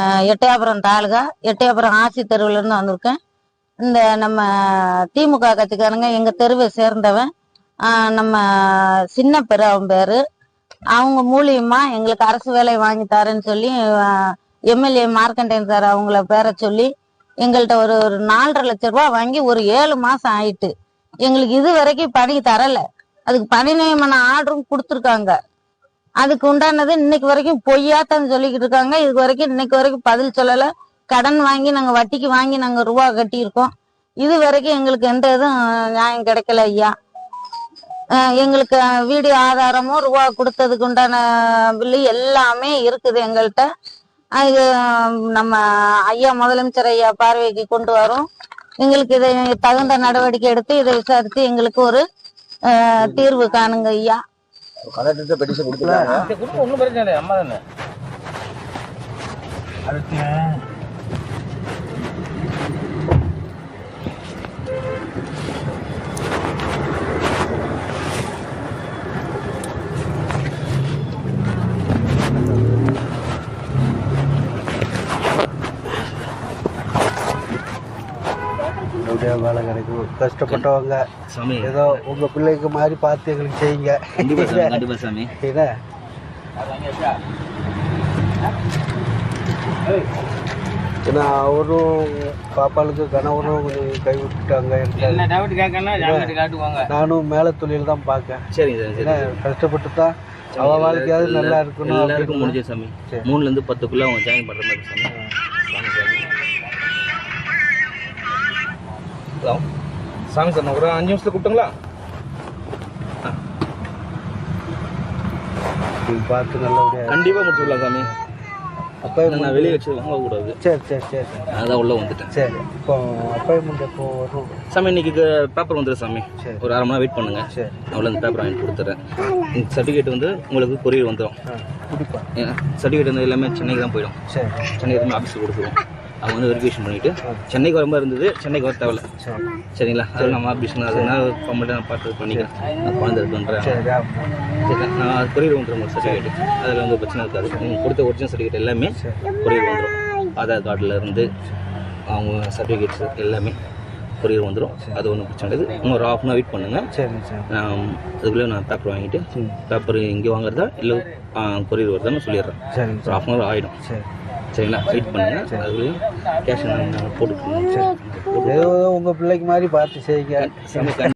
அஹ் எட்டயபுரம் தாலுகா எட்டயபுரம் ஆட்சி தெருவுலேருந்து வந்திருக்கேன். இந்த நம்ம திமுக கட்சிக்காரங்க எங்கள் தெருவை சேர்ந்தவன். நம்ம சின்ன பெரு அவன் பேர். அவங்க மூலியமா எங்களுக்கு அரசு வேலை வாங்கி தரேன்னு சொல்லி எம்எல்ஏ மார்க்கண்டேயன் சார் அவங்கள பேரை சொல்லி எங்கள்கிட்ட ஒரு ஒரு நாலரை லட்ச ரூபாய் வாங்கி ஒரு ஏழு மாசம் ஆயிட்டு. எங்களுக்கு இது வரைக்கும் பணி தரல. அதுக்கு பணி நியமன ஆர்டரும் கொடுத்துருக்காங்க. அதுக்கு உண்டானது இன்னைக்கு வரைக்கும் பொய்யாத்தான் சொல்லிக்கிட்டு இருக்காங்க. இது வரைக்கும் இன்னைக்கு வரைக்கும் பதில் சொல்லல. கடன் வாங்கி நாங்க வட்டிக்கு வாங்கி நாங்க ரூபா கட்டியிருக்கோம். இது வரைக்கும் எங்களுக்கு எந்த இதுவும் நியாயம் கிடைக்கல ஐயா. எங்களுக்கு வீடியோ ஆதாரமும் ரூபா கொடுத்ததுக்கு உண்டான பில்லு எல்லாமே இருக்குது எங்கள்கிட்ட அது நம்ம ஐயா முதலமைச்சர் ஐயா பார்வைக்கு கொண்டு வரோம். எங்களுக்கு இதை தகுந்த நடவடிக்கை எடுத்து இதை விசாரித்து எங்களுக்கு ஒரு தீர்வு காணுங்க ஐயா. கலெக்டர்கிட்ட பெட்டிஷன் கொடுத்துருக்காங்க இந்த குடும்பம் ஒன்றும் பிரச்சனை இல்லை அம்மா தானே? அப்படியே வேலை கிடைக்கும் கஷ்டப்பட்டவங்க. சாமி. ஏதோ உங்க பிள்ளைக்கு மாதிரி பார்த்து எங்களுக்கு செய்யுங்க. என்ன ஏன்னா? அவரும் பாப்பாளுக்கு கணவரும் கொஞ்சம் கை விட்டுட்டாங்க என்ன எனக்கு டவுட் கேட்கணும் ஜாமீன் காட்டுவாங்க? நானும் மேல தொழில் தான் பார்க்கேன். ஏன்னா சரி. கஷ்டப்பட்டு தான் அவ வாழ்க்கையாவது நல்லா இருக்கணும் முடிஞ்சு சாமி. சரி. மூணுல இருந்து பத்துக்குள்ள அவங்க ஜாயின் பண்ற மாதிரி சாமி. ஹலோ. சாமி சார் நான் ஒரு அஞ்சு நிமிஷத்துல கூப்பிட்டுங்களா? பார்த்து நல்லபடியா கண்டிப்பா முடிச்சுடலாம் சாமி. அப்பா நான் வெளியே வச்சு வாங்க கூடாது சரி சரி சரி. அதான் உள்ள வந்துட்டேன். சரி இப்போ அப்பாயின்மெண்ட் எப்போ வரும்? சாமி இன்னைக்கு பேப்பர் வந்துடும் சாமி. சரி. ஒரு அரை மணி நேரம் வெயிட் பண்ணுங்க. சரி. அவ்வளோ அந்த பேப்பர் வாங்கி கொடுத்துட்றேன் இந்த சர்டிஃபிகேட் வந்து உங்களுக்கு கொரியர் வந்துடும் சர்டிஃபிகேட் வந்து எல்லாமே சென்னைக்கு தான் போயிடும். சரி. சென்னை எல்லாமே ஆஃபீஸுக்கு கொடுத்துருவோம். அவங்க வந்து வெரிஃபிகேஷன் பண்ணிட்டு சென்னைக்கு வர மாதிரி இருந்தது. சென்னைக்கு வர தேவையில்ல. சரி சரிங்களா? அது நம்ம ஆஃபீஸ் அதனால கம்ப்ளீட்டாக நான் பார்த்து பண்ணிக்கிறேன். நான் குழந்தை இருக்குன்றேன் சரி நான் கொரியர் வந்துடும் ஒரு சர்டிஃபிகேட் அதில் வந்து பிரச்சனை இருக்காது. நீங்கள் கொடுத்த ஒரிஜினல் சர்டிஃபிகேட் எல்லாமே கொரியர் வந்துடும் ஆதார் கார்டில் இருந்து அவங்க சர்டிஃபிகேட்ஸ் எல்லாமே கொரியர் வந்துடும் அது ஒன்றும் பிரச்சனை இல்லை இன்னும் ஒரு ஆஃப் அன் வெயிட் பண்ணுங்கள் சரி சரி. நான் அதுக்குள்ளே நான் பேப்பர் வாங்கிட்டு பேப்பர் இங்கே வாங்குறதா? இல்லை கொரியர் வருதான்னு சொல்லிடுறேன். சரி ஒரு ஆஃப் அன் ஹவர் ஆகிடும் சரி. சரிங்களா? வெயிட் பண்ணுங்கள் அதுக்குள்ளேயும் கேஷ் நான் போட்டுக்கணும் ஏதோ உங்க பிள்ளைக்கு மாதிரி பார்த்து செய்யுங்க.